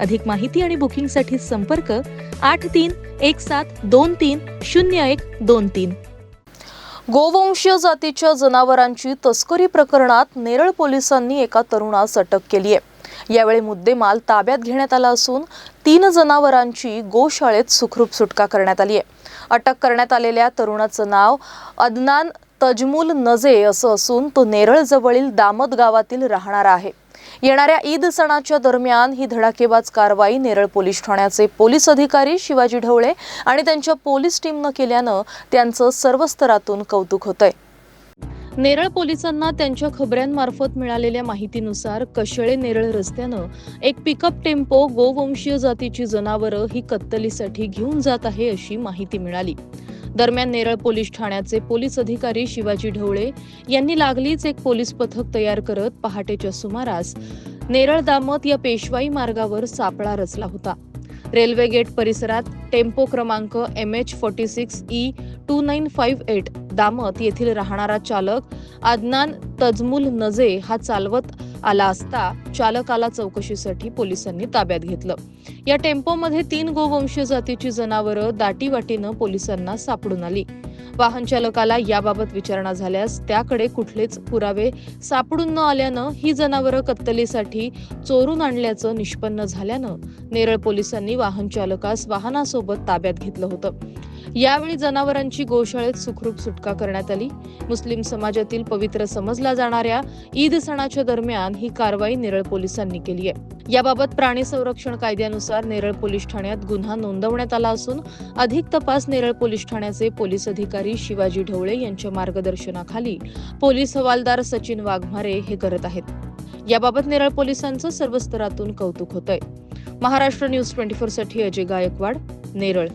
अधिक माहिती आणि बुकिंगसाठी संपर्क आठ तीन एक सात दोन तीन शून्य एक दोन तीन. गोवंशीय जातीच्या जनावरांची तस्करी प्रकरणात नेरळ पोलिसांनी एका तरुणास अटक केली आहे. यावेळी मुद्देमाल ताब्यात घेण्यात आला असून तीन जनावरांची गोशाळेत सुखरूप सुटका करण्यात आली आहे. अटक करण्यात आलेल्या तरुणाचं नाव अदनान तजमुल नजे असं असून तो नेरळजवळील दामत गावातील राहणारा आहे. येणाऱ्या ईद सणाच्या दरम्यान ही धडाकेबाज कारवाई नेरळ पोलीस ठाण्याचे पोलीस अधिकारी शिवाजी ढवळे आणि त्यांच्या पोलीस टीमनं केल्यानं त्यांचं सर्व स्तरातून कौतुक होतंय. नेरळ पोलिसांना त्यांच्या खबऱ्यांमार्फत मिळालेल्या माहितीनुसार कशळे नेरळ रस्त्यानं एक पिकअप टेम्पो गोवंशीय जातीची जनावरं ही कत्तलीसाठी घेऊन जात आहे अशी माहिती मिळाली. दरम्यान नेरळ पोलीस ठाण्याचे पोलीस अधिकारी शिवाजी ढवळे यांनी लागलीच एक पोलीस पथक तयार करत पहाटेच्या सुमारास नेरळ दामत या पेशवाई मार्गावर सापळा रचला होता. रेल्वे गेट परिसरात टेम्पो क्रमांक M H forty six E two nine five eight Damat येथील राहणारा चालक आदनान तजमुल नजे हा चालवत आला असता चालकाला चौकशीसाठी पोलिसांनी ताब्यात घेतलं. या टेम्पोमध्ये तीन गोवंशीय जातीची जनावरं दाटीवाटीनं पोलिसांना सापडून आली. वाहन चालकाला याबाबत विचारणा झाल्यास त्याकडे कुठलेच पुरावे सापडून न आल्यानं ही जनावरं कत्तलीसाठी चोरून आणल्याचं निष्पन्न झाल्यानं नेरळ पोलिसांनी वाहन चालकास वाहनासोबत ताब्यात घेतलं होतं. यावेळी जनावरांची गोशाळेत सुखरूप सुटका करण्यात आली. मुस्लिम समाजातील पवित्र समजला जाणाऱ्या ईद सणाच्या दरम्यान ही कारवाई नेरळ पोलिसांनी केली आहे. याबाबत प्राणी संरक्षण कायद्यानुसार नेरळ पोलीस ठाण्यात गुन्हा नोंदवण्यात आला असून अधिक तपास नेरळ पोलीस ठाण्याचे पोलीस अधिकारी शिवाजी ढवळे यांच्या मार्गदर्शनाखाली पोलीस हवालदार सचिन वाघमारे हे करत आहेत. याबाबत नेरळ पोलिसांचं सर्व स्तरातून कौतुक होतंय. महाराष्ट्र न्यूज ट्वेंटी फोरसाठी अजय गायकवाड नेरळ.